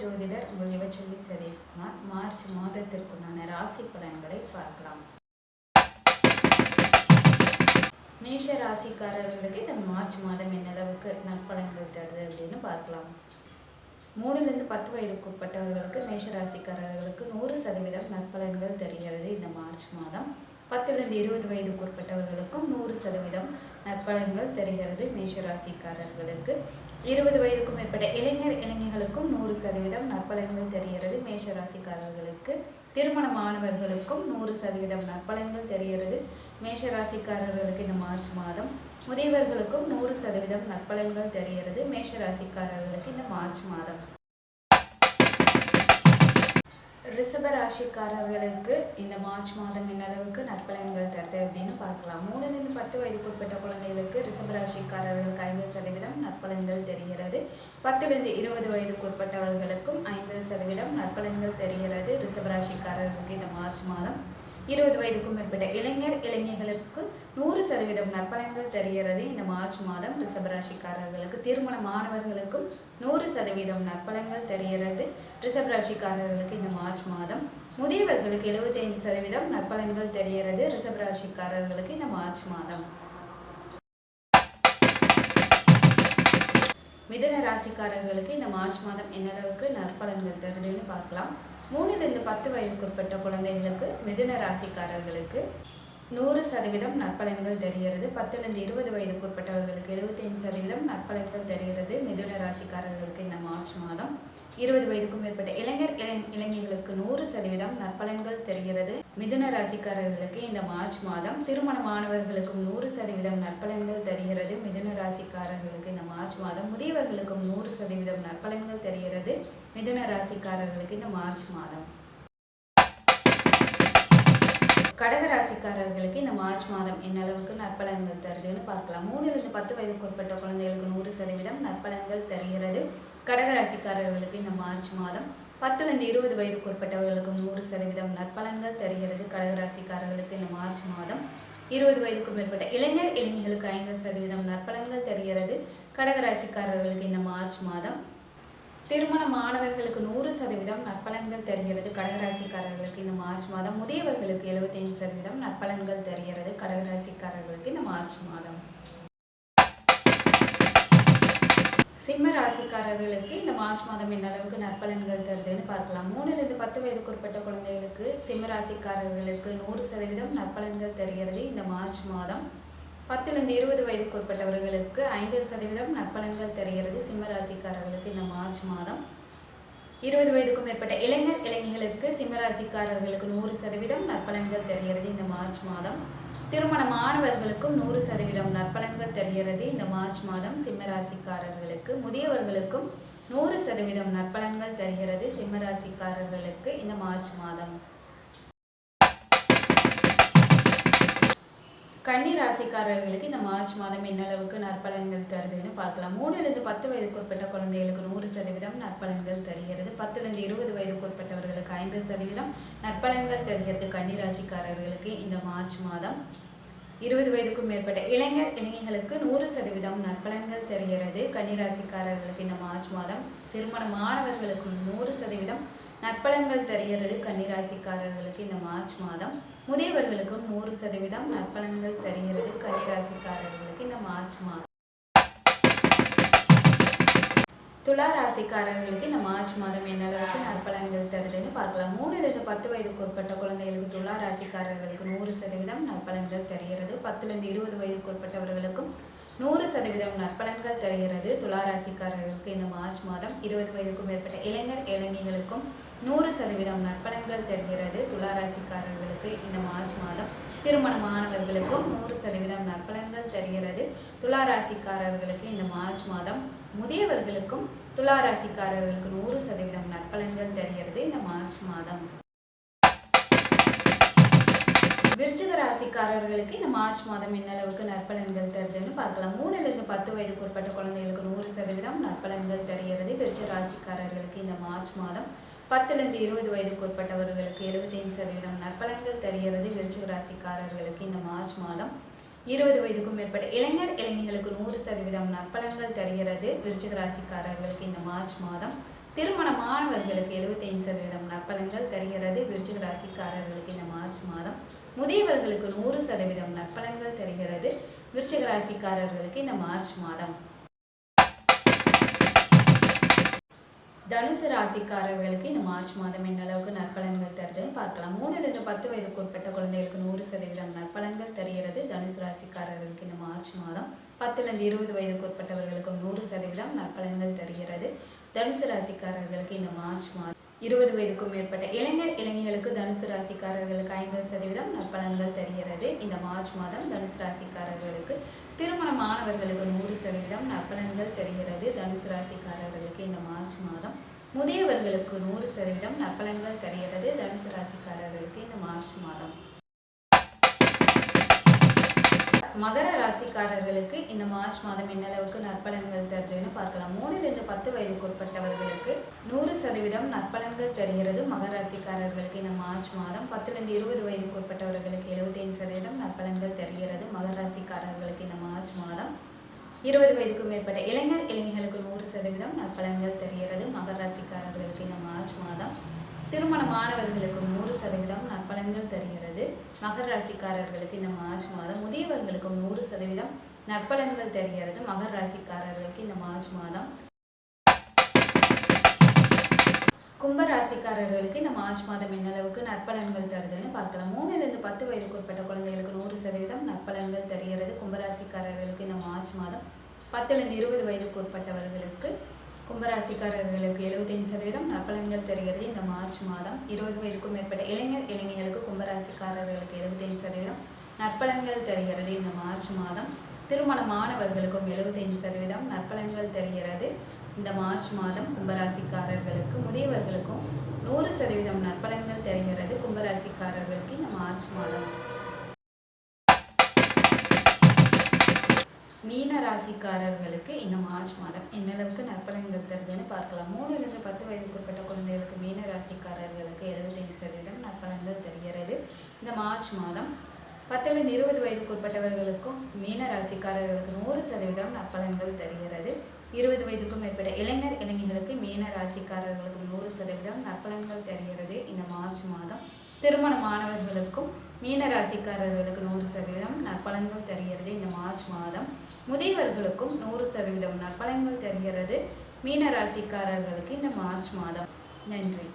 ஜோதிடர் உங்கள் யுவச்செல்வி சதீஷ்குமார் மார்ச் மாதத்திற்குண்டான ராசி பலன்களை பார்க்கலாம். மேஷ ராசிக்காரர்களுக்கு இந்த மார்ச் மாதம் என்ன அளவுக்கு நற்பலன்கள் தருது அப்படின்னு பார்க்கலாம். மூணுலேருந்து பத்து வயதுக்கு உட்பட்டவர்களுக்கு மேஷ ராசிக்காரர்களுக்கு நூறு சதவீதம் நற்பலன்கள் தெரிகிறது இந்த மார்ச் மாதம். பத்துலேருந்து இருபது வயதுக்கு உட்பட்டவர்களுக்கும் நூறு சதவீதம் நற்பலன்கள் தெரிகிறது மேஷ ராசிக்காரர்களுக்கு இருபது வயதுக்கும் மேற்பட்ட இளைஞர் இளைஞர்களுக்கும் நூறு சதவீதம் நற்பலன்கள் தெரிகிறது மேஷ ராசிக்காரர்களுக்கு திருமணமானவர்களுக்கும் நூறு சதவீதம் நற்பலன்கள் தெரிகிறது மேஷ ராசிக்காரர்களுக்கு இந்த மார்ச் மாதம். முதியவர்களுக்கும் நூறு சதவீதம் நற்பலன்கள் தெரிகிறது மேஷ ராசிக்காரர்களுக்கு இந்த மார்ச் மாதம். ரிஷபராசிக்காரர்களுக்கு இந்த மார்ச் மாதம் என்ன அளவுக்கு நற்பலன்கள் தருது அப்படின்னு பார்க்கலாம். மூணுலேருந்து பத்து வயதுக்குட்பட்ட குழந்தைகளுக்கு ரிஷபராசிக்காரர்களுக்கு ஐம்பது சதவீதம் நற்பலன்கள் தெரிகிறது. பத்துலேருந்து இருபது வயதுக்குட்பட்டவர்களுக்கும் ஐம்பது சதவீதம் நற்பலன்கள் தெரிகிறது. ரிஷபராசிக்காரர்களுக்கு இந்த மார்ச் மாதம் இருபது வயதுக்கும் மேற்பட்ட இளைஞர் இளைஞர்களுக்கு நூறு சதவீதம் நற்பலன்கள் தெரிகிறது. இந்த மார்ச் மாதம் ரிஷபராசிக்காரர்களுக்கு திருமணமானவர்களுக்கும் நூறு சதவீதம் நற்பலன்கள் தெரிகிறது. ரிஷபராசிக்காரர்களுக்கு இந்த மார்ச் மாதம் முதியவர்களுக்கு எழுபத்தைந்து சதவீதம் நற்பலன்கள் தெரிகிறது. ரிஷபராசிக்காரர்களுக்கு இந்த மார்ச் மாதம் மிதன ராசிக்காரர்களுக்கு இந்த மார்ச் மாதம் என்ன அளவுக்கு நற்பலன்கள் தருதுன்னு பார்க்கலாம். மூணுலேருந்து பத்து வயதுக்குட்பட்ட குழந்தைகளுக்கு மிதுன ராசிக்காரர்களுக்கு நூறு சதவீதம் நற்பலன்கள் தெரிகிறது. பத்துலேருந்து இருபது வயதுக்குட்பட்டவர்களுக்கு எழுபத்தைந்து சதவீதம் நற்பலன்கள் தெரிகிறது. மிதுன ராசிக்காரர்களுக்கு இந்த மார்ச் மாதம். இருபது வயதுக்கும் மேற்பட்ட இளைஞர் இளைஞர்களுக்கு நூறு சதவீதம் நற்பலன்கள் தெரிகிறது. மிதுன ராசிக்காரர்களுக்கு இந்த மார்ச் மாதம் திருமணமானவர்களுக்கும் நூறு சதவீதம் நற்பலன்கள் தெரிகிறது. மிதுன ராசிக்காரர்களுக்கு இந்த மார்ச் மாதம் முதியவர்களுக்கும் நூறு சதவீதம் நற்பலன்கள் தெரிகிறது. மிதுன ராசிக்காரர்களுக்கு இந்த மார்ச் மாதம். கடக ராசிக்காரர்களுக்கு இந்த மார்ச் மாதம் என்ன அளவுக்கு நற்பலன்கள் தருதுன்னு பார்க்கலாம். மூணுலேருந்து பத்து வயதுக்குட்பட்ட குழந்தைகளுக்கு நூறு சதவீதம் நற்பலன்கள் தருகிறது. கடக ராசிக்காரர்களுக்கு இந்த மார்ச் மாதம் பத்துலேருந்து இருபது வயதுக்கு உட்பட்டவர்களுக்கு நூறு சதவீதம் நற்பலன்கள் தருகிறது. கடக ராசிக்காரர்களுக்கு இந்த மார்ச் மாதம் இருபது வயதுக்கும் மேற்பட்ட இளைஞர் இளைஞர்களுக்கு ஐம்பது சதவீதம் நற்பலன்கள் தருகிறது. கடக ராசிக்காரர்களுக்கு இந்த மார்ச் மாதம் திருமண மாணவர்களுக்கு நூறு சதவீதம் நற்பலன்கள் தருகிறது. கடகராசிக்காரர்களுக்கு இந்த மார்ச் மாதம் முதியவர்களுக்கு எழுபத்தைந்து சதவீதம் நற்பலன்கள் தருகிறது. கடகராசிக்காரர்களுக்கு இந்த மார்ச் மாதம் சிம்ம ராசிக்காரர்களுக்கு இந்த மார்ச் மாதம் என்ன அளவுக்கு நற்பலன்கள் தருதுன்னு பார்க்கலாம். மூணுலேருந்து பத்து வயதுக்கு உட்பட்ட குழந்தைகளுக்கு சிம்ம ராசிக்காரர்களுக்கு நூறு சதவீதம் நற்பலன்கள் தருகிறது இந்த மார்ச் மாதம். பத்துலேருந்து இருபது வயதுக்கு உட்பட்டவர்களுக்கு ஐம்பது சதவீதம் நற்பலன்கள் தெரிகிறது சிம்ம ராசிக்காரர்களுக்கு இந்த மார்ச் மாதம். இருபது வயதுக்கும் மேற்பட்ட இளைஞர் இளைஞர்களுக்கு சிம்ம ராசிக்காரர்களுக்கு நூறு சதவீதம் நற்பலன்கள் தெரிகிறது இந்த மார்ச் மாதம். திருமணமானவர்களுக்கும் நூறு சதவீதம் நற்பலன்கள் தெரிகிறது இந்த மார்ச் மாதம் சிம்மராசிக்காரர்களுக்கு. முதியவர்களுக்கும் நூறு சதவீதம் நற்பலன்கள் தெரிகிறது சிம்மராசிக்காரர்களுக்கு இந்த மார்ச் மாதம். கன்னி ராசிக்காரர்களுக்கு இந்த மார்ச் மாதம் என்ன அளவுக்கு நற்பலன்கள் தருதுன்னு பார்க்கலாம். மூணுலேருந்து பத்து வயதுக்கு உட்பட்ட குழந்தைகளுக்கு நூறு சதவீதம் நற்பலன்கள் தருகிறது. பத்துலேருந்து இருபது வயதுக்கு உட்பட்டவர்களுக்கு ஐம்பது சதவீதம் நற்பலன்கள் தருகிறது கன்னி ராசிக்காரர்களுக்கு இந்த மார்ச் மாதம். இருபது வயதுக்கும் மேற்பட்ட இளைஞர் இளைஞர்களுக்கு நூறு சதவீதம் நற்பலன்கள் தருகிறது கன்னிராசிக்காரர்களுக்கு இந்த மார்ச் மாதம். திருமணமானவர்களுக்கும் நூறு சதவீதம் நற்பலன்கள் தருகிறது கன்னிராசிக்காரர்களுக்கு இந்த மார்ச் மாதம். முதியவர்களுக்கும் நூறு சதவீதம் நற்பலன்கள் தருகிறது கன்னிராசிக்காரர்களுக்கு இந்த மார்ச் மாதம். துலா ராசிக்காரர்களுக்கு இந்த மார்ச் மாதம் என்ன அளவுக்கு நற்பலன்கள் தருதுன்னு பார்க்கலாம். மூணுலேருந்து பத்து வயதுக்கு உட்பட்ட குழந்தைகளுக்கு துலா ராசிக்காரர்களுக்கு நூறு சதவீதம் நற்பலன்கள் தருகிறது. பத்துலேருந்து இருபது வயதுக்கு உட்பட்டவர்களுக்கும் நூறு சதவீதம் நற்பலன்கள் தருகிறது துளாராசிக்காரர்களுக்கு இந்த மார்ச் மாதம். இருபது வயதுக்கும் மேற்பட்ட இளைஞர் இளைஞர்களுக்கும் நூறு சதவீதம் நற்பலன்கள் தருகிறது துளாராசிக்காரர்களுக்கு இந்த மார்ச் மாதம். திருமணமானவர்களுக்கும் நூறு சதவீதம் நற்பலன்கள் தருகிறது துளாராசிக்காரர்களுக்கு இந்த மார்ச் மாதம். முதியவர்களுக்கும் துளாராசிக்காரர்களுக்கு நூறு சதவீதம் நற்பலன்கள் தருகிறது இந்த மார்ச் மாதம். விருச்சிக ராசிக்காரர்களுக்கு இந்த மார்ச் மாதம் என்னளவுக்கு நற்பலன்கள் தருதுன்னு பார்க்கலாம். மூணுலேருந்து பத்து வயதுக்கு உட்பட்ட குழந்தைகளுக்கு நூறு சதவீதம் நற்பலன்கள் தருகிறது. விருச்ச ராசிக்காரர்களுக்கு இந்த மார்ச் மாதம் பத்துலேருந்து இருபது வயதுக்கு உட்பட்டவர்களுக்கு எழுபத்தைந்து சதவீதம் நற்பலன்கள் தருகிறது. விருச்சிக ராசிக்காரர்களுக்கு இந்த மார்ச் மாதம் இருபது வயதுக்கும் மேற்பட்ட இளைஞர் இளைஞர்களுக்கு நூறு சதவீதம் நற்பலன்கள் தருகிறது. விருச்சிக ராசிக்காரர்களுக்கு இந்த மார்ச் மாதம் திருமணமானவர்களுக்கு எழுபத்தைந்து சதவீதம் நற்பலன்கள் தருகிறது. விருச்சிக ராசிக்காரர்களுக்கு இந்த மார்ச் மாதம் முதியவர்களுக்கு நூறு சதவீதம் நற்பலன்கள் தருகிறது. விருச்சிக ராசிக்காரர்களுக்கு இந்த மார்ச் மாதம். தனுசு ராசிக்காரர்களுக்கு இந்த மார்ச் மாதம் என்ன அளவுக்கு நற்பலன்கள் தருதுன்னு பார்க்கலாம். மூணுலேருந்து பத்து வயதுக்கு உட்பட்ட குழந்தைகளுக்கு நூறு சதவீதம் நற்பலன்கள் தருகிறது. தனுசு ராசிக்காரர்களுக்கு இந்த மார்ச் மாதம் பத்துலேருந்து இருபது வயதுக்கு உட்பட்டவர்களுக்கு நூறு சதவீதம் நற்பலன்கள் தருகிறது. தனுசு ராசிக்காரர்களுக்கு இந்த மார்ச் மாதம் இருபது வயதுக்கும் மேற்பட்ட இளைஞர் இளைஞர்களுக்கு தனுசு ராசிக்காரர்களுக்கு ஐம்பது சதவீதம் நற்பலன்கள் தருகிறது. இந்த மார்ச் மாதம் தனுசு ராசிக்காரர்களுக்கு திருமணமானவர்களுக்கு நூறு சதவீதம் நற்பலன்கள் தருகிறது. தனுசு ராசிக்காரர்களுக்கு இந்த மார்ச் மாதம் முதியவர்களுக்கு நூறு சதவீதம் நற்பலன்கள் தருகிறது. தனுசு ராசிக்காரர்களுக்கு இந்த மார்ச் மாதம் மகர ராசிக்காரர்களுக்கு இந்த மார்ச் மாதம் என்ன அளவுக்கு நற்பலன்கள் தருதுன்னு பார்க்கலாம். மூணுலேருந்து பத்து வயதுக்கு உட்பட்டவர்களுக்கு நூறு சதவீதம் நற்பலன்கள் தருகிறது மகர ராசிக்காரர்களுக்கு. இந்த மார்ச் மாதம் பத்துலேருந்து இருபது வயதுக்கு உட்பட்டவர்களுக்கு எழுபத்தைந்து சதவீதம் நற்பலன்கள் தருகிறது மகர ராசிக்காரர்களுக்கு. இந்த மார்ச் மாதம் இருபது வயதுக்கும் மேற்பட்ட இளைஞர் இளைஞர்களுக்கு நூறு சதவீதம் நற்பலன்கள் தருகிறது மகர ராசிக்காரர்களுக்கு. இந்த திருமணமானவர்களுக்கு நூறு சதவீதம் நற்பலன்கள் தருகிறது. மகர ராசிக்காரர்களுக்கு இந்த மார்ச் மாதம் முதியவர்களுக்கு நூறு சதவீதம் நற்பலன்கள் தருகிறது. மகர ராசிக்காரர்களுக்கு இந்த மார்ச் மாதம் கும்ப ராசிக்காரர்களுக்கு இந்த மார்ச் மாதம் என்னளவுக்கு நற்பலன்கள் தருதுன்னு பார்க்கலாம். மூணுலேருந்து பத்து வயதுக்கு உட்பட்ட குழந்தைகளுக்கு நூறு சதவீதம் நற்பலன்கள் தருகிறது. கும்பராசிக்காரர்களுக்கு இந்த மார்ச் மாதம் பத்துலேருந்து இருபது வயதுக்கு உட்பட்டவர்களுக்கு கும்பராசிக்காரர்களுக்கு எழுபத்தைந்து சதவீதம் நற்பலன்கள் தெரிகிறது. இந்த மார்ச் மாதம் இருபது வயதுக்கும் மேற்பட்ட இளைஞர் இளைஞர்களுக்கு கும்பராசிக்காரர்களுக்கு எழுபத்தைந்து சதவீதம் நற்பலன்கள் தெரிகிறது. இந்த மார்ச் மாதம் திருமணமானவர்களுக்கும் எழுபத்தைந்து சதவீதம் நற்பலன்கள் தெரிகிறது. இந்த மார்ச் மாதம் கும்பராசிக்காரர்களுக்கு முதியவர்களுக்கும் நூறு சதவீதம் நற்பலன்கள் தெரிகிறது. கும்பராசிக்காரர்களுக்கு இந்த மார்ச் மாதம் மீன ராசிக்காரர்களுக்கு இந்த மார்ச் மாதம் என்னளவுக்கு நற்பலன்கள் தருதுன்னு பார்க்கலாம். மூணுலேருந்து பத்து வயதுக்கு உட்பட்ட குழந்தைகளுக்கு மீன ராசிக்காரர்களுக்கு எழுபத்தைந்து சதவீதம் நற்பலன்கள் தருகிறது. இந்த மார்ச் மாதம் பத்துலேருந்து இருபது வயதுக்கு உட்பட்டவர்களுக்கும் மீன ராசிக்காரர்களுக்கு நூறு சதவீதம் நற்பலன்கள் தருகிறது. இருபது வயதுக்கும் மேற்பட்ட இளைஞர் இளைஞர்களுக்கு மீன ராசிக்காரர்களுக்கு நூறு சதவீதம் நற்பலன்கள் தருகிறது. இந்த மார்ச் மாதம் திருமணமானவர்களுக்கும் மீன ராசிக்காரர்களுக்கு நூறு சதவீதம் நற்பலன்கள் தருகிறது. இந்த மார்ச் மாதம் முதியவர்களுக்கும் நூறு சதவீதம் நற்பலன்கள் தருகிறது. மீன ராசிக்காரர்களுக்கு இந்த மார்ச் மாதம். நன்றி.